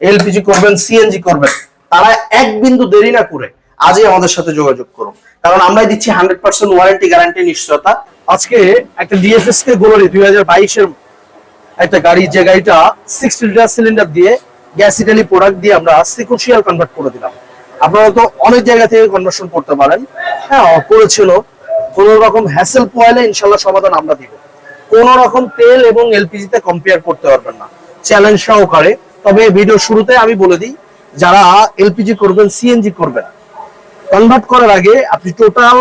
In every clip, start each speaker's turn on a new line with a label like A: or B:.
A: LPG করবেন CNG করবেন, তারা এক বিন্দু দেরি না করে আজই আমাদের সাথে যোগাযোগ করুন। কারণ আমরাই দিচ্ছি হান্ড্রেড পার্সেন্ট ওয়ারেন্টি গ্যারান্টি নিশ্চয়তা। আজকে একটা ডিএফএস কে গোলরি দুই হাজার বাইশের একটা গাড়ি, যে গাড়িটা সিক্সটি লিটার সিলিন্ডার দিয়ে গ্যাস ইটালি প্রোডাক্ট দিয়ে আমরা সিকুশিয়াল কনভার্ট করে দিলাম। আপনারা তো অনেক জায়গা থেকে কনভার্সন করতে পারেন। হ্যাঁ করেছিল। কোন রকম হ্যাসেল পয়েলে ইনশাল্লাহ সমাধান আমরা দিব। কোন রকম তেল এবং এলপিজি তে কম্পেয়ার করতে পারবেন না। চ্যালেঞ্জ সহকারে তবে ভিডিও শুরুতে আমি বলে দিই, যারা এলপিজি করবেন, সিএনজি করবেন কনভার্ট করার আগে আপনি টোটাল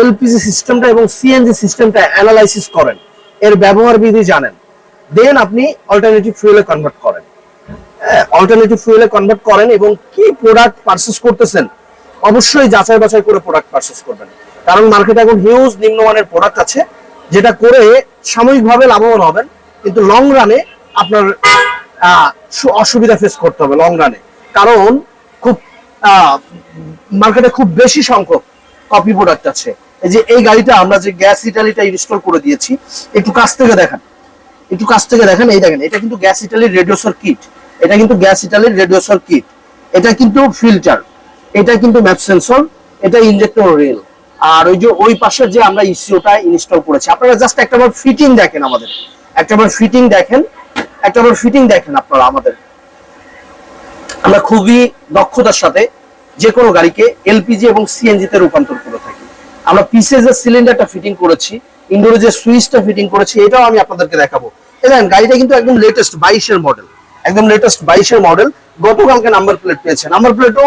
A: এলপিজি সিস্টেমটা এবং সিএনজি সিস্টেমটা অ্যানালাইসিস করেন। এর ব্যবহার বিধি জানেন। দেন আপনি অল্টারনেটিভ ফুয়েলে কনভার্ট করেন। অল্টারনেটিভ ফুয়েলে কনভার্ট করেন এবং কি প্রোডাক্ট পারচেস করতেছেন, অবশ্যই যাচাই বাছাই করে প্রোডাক্ট পারচেস করবেন। কারণ মার্কেটে এখন হিউজ নিম্নমানের প্রোডাক্ট আছে, যেটা করে সাময়িকভাবে লাভবান হবেন, কিন্তু লং রানে আপনার অসুবিধা ফেস করতে হবে লং রানে কারণ খুব মার্কেটে খুব বেশি সংখ্যক কপি প্রোডাক্ট আছে। এই যে এই গাড়িটা আমরা যে গ্যাস ইটালিটা ইনস্টল করে দিয়েছি, একটু কাছ থেকে দেখেন। একটু কাছ থেকে দেখেন, এই দেখেন, এটা কিন্তু গ্যাস ইটালির রেডিওসার কিট এটা কিন্তু গ্যাস ইটালির রেডিওসার কিট এটা কিন্তু ফিল্টার এটা কিন্তু ম্যাপ সেন্সর এটা ইনজেক্টর রেল আর ওই যে ওই পাশে যে আমরা ইসিওটা ইনস্টল করেছি, আপনারা জাস্ট একটাবার ফিটিং দেখেন আমাদের। একটা বার ফিটিং দেখেন একটাবার ফিটিং দেখেন আপনারা আমাদের। আমরা খুবই দক্ষতার সাথে যে কোনো গাড়িকে এলপিজি এবং সিএনজি তে রূপান্তর করে থাকি। আমরা পিসে যে সিলিন্ডারটা ফিটিং করেছি ইনডোরে যে সুইচটা ফিটিং করেছি এটাও আমি আপনাদেরকে দেখাবো। দেখেন গাড়িটা কিন্তু একদম লেটেস্ট বাইশের মডেল একদম লেটেস্ট বাইশের মডেল গতকালকে নাম্বার প্লেট পেয়েছে নাম্বার প্লেটও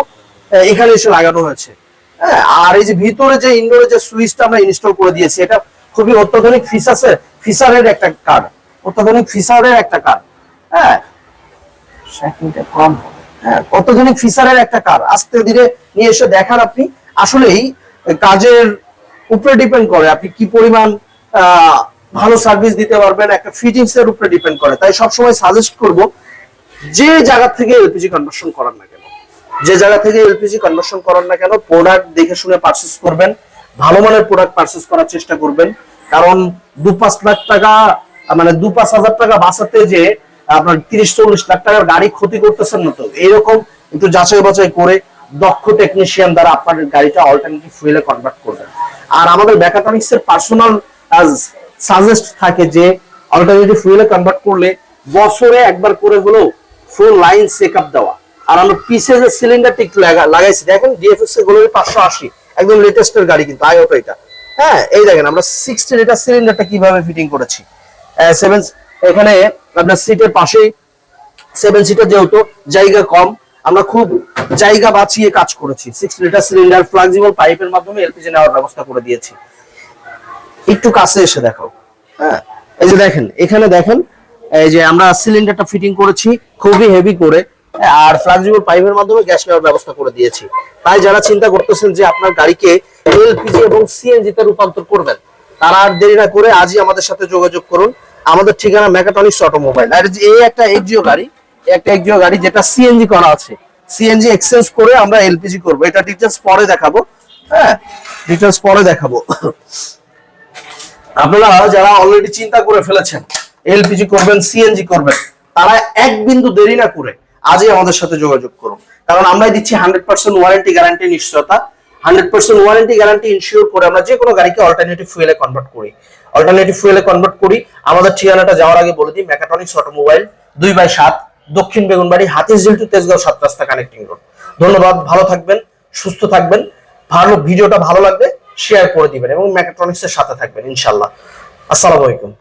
A: এখানে এসে লাগানো হয়েছে। হ্যাঁ, আর এই যে ভিতরে যে ইনডোরে যে সুইচটা আমরা ইনস্টল করে দিয়েছি এটা খুবই অত্যাধুনিক ফিচার্সের ফিচারের একটা কার্ড অত্যাধুনিক ফিচারের একটা কার্ড হ্যাঁ? হ্যাঁ অত্যাধুনিক ফিচারের একটা কার। আস্তে ধীরে নিয়ে এসে দেখার আপনি। আসলেই কাজের উপরে ডিপেন্ড করে আপনি কি পরিমাণ ভালো সার্ভিস দিতে পারবেন, একটা ফিটিংস এর উপরে ডিপেন্ড করে। তাই সবসময় সাজেস্ট করব, যে জায়গা থেকে এলপিজি কনভার্সন করার না কেন। যে জায়গা থেকে এলপিজি কনভার্সন করার না কেন প্রোডাক্ট দেখে শুনে পারচেস করবেন, ভালো মানের প্রোডাক্ট পারচেস করার চেষ্টা করবেন। কারণ দু পাঁচ লাখ টাকা মানে দু পাঁচ হাজার টাকা বাঁচাতে যে আপনার তিরিশ চল্লিশ লাখ টাকার গাড়ি ক্ষতি করতেছেন না তো? এরকম একটু যাচাই বাছাই করে দক্ষ টেকনিশিয়ান দ্বারা আপনার গাড়িটা অল্টারনেটিভ ফুয়েলে কনভার্ট করবেন। আর আমাদের ব্যাকাটনিক্স এর পার্সোনাল সাজেস্ট থাকে যে অল্টারনেটিভ ফুয়েলে কনভার্ট করলে বছরে একবার করে হলেও ফুল লাইন চেক আপ দেওয়া। আর আমরা পিসে যে সিলিন্ডারটি একটু লাগাইছি। দেখেন ডিএফএস এরগুলোর পাঁচশো আশি, একদম লেটেস্টের গাড়ি কিন্তু আইওটো এটা। হ্যাঁ এই দেখেন আমরা সিক্সটি লিটার সিলিন্ডারটা কীভাবে ফিটিং করেছি। সেভেন এখানে আপনার সিটের পাশেই সেভেন যেহেতু জায়গা কম, আমরা খুব জায়গা বাঁচিয়ে কাজ করেছি। সিক্স লিটার সিলিন্ডার পাইপের মাধ্যমে এলপিজি নেওয়ার ব্যবস্থা করে দিয়েছি। একটু কাছে এসে হ্যাঁ এই যে দেখেন, এখানে দেখেন, এই যে আমরা সিলিন্ডারটা ফিটিং করেছি, খুবই হেভি করে, আর ফ্লেক্সিবল পাইপের মাধ্যমে গ্যাস নেওয়ার ব্যবস্থা করে দিয়েছি। তাই যারা চিন্তা করতেছেন যে আপনার গাড়িকে এলপিজি এবং সিএনজি তে রূপান্তর করবেন, তারা আর দেরি না করে আজই আমাদের সাথে যোগাযোগ করুন। আমাদের ঠিকানা মেকাটনিক্স অটোমোবাইল। আর এই একটা এক্সিও গাড়ি একটা এক্সিও গাড়ি যেটা সিএনজি করা আছে। সিএনজি এক্সচেঞ্জ করে আমরা এলপিজি করব। এটা ডিটেলস পরে দেখাবো। হ্যাঁ ডিটেলস পরে দেখাবো। আপনারা যারা অলরেডি চিন্তা করে ফেলেছেন এলপিজি করবেন সিএনজি করবেন, তারা এক বিন্দু দেরি না করে আজই আমাদের সাথে যোগাযোগ করুন। কারণ আমরাই দিচ্ছি হান্ড্রেড পার্সেন্ট ওয়ারেন্টি গ্যারান্টি নিশ্চয়তা। Hundred percent warranty guarantee insure করে আমরা যে কোনো গাড়িকে অল্টারনেটিভ ফুয়েলে কনভার্ট করি। অল্টারনেটিভ ফুয়েলে কনভার্ট করি। আমাদের ঠিকানাটা যাওয়ার আগে বলে দিই মেকাটনিক্স অটোমোবাইল দুই বাই সাত, দক্ষিণ বেগুনবাড়ি হাতিঝিল টু তেজগাঁও, সাত রাস্তা কানেক্টিং রোড ধন্যবাদ, ভালো থাকবেন, সুস্থ থাকবেন। ভালো, ভিডিওটা ভালো লাগবে শেয়ার করে দিবেন এবং মেকাট্রনিক্স এর সাথে থাকবেন ইনশাল্লাহ আসসালামু আলাইকুম।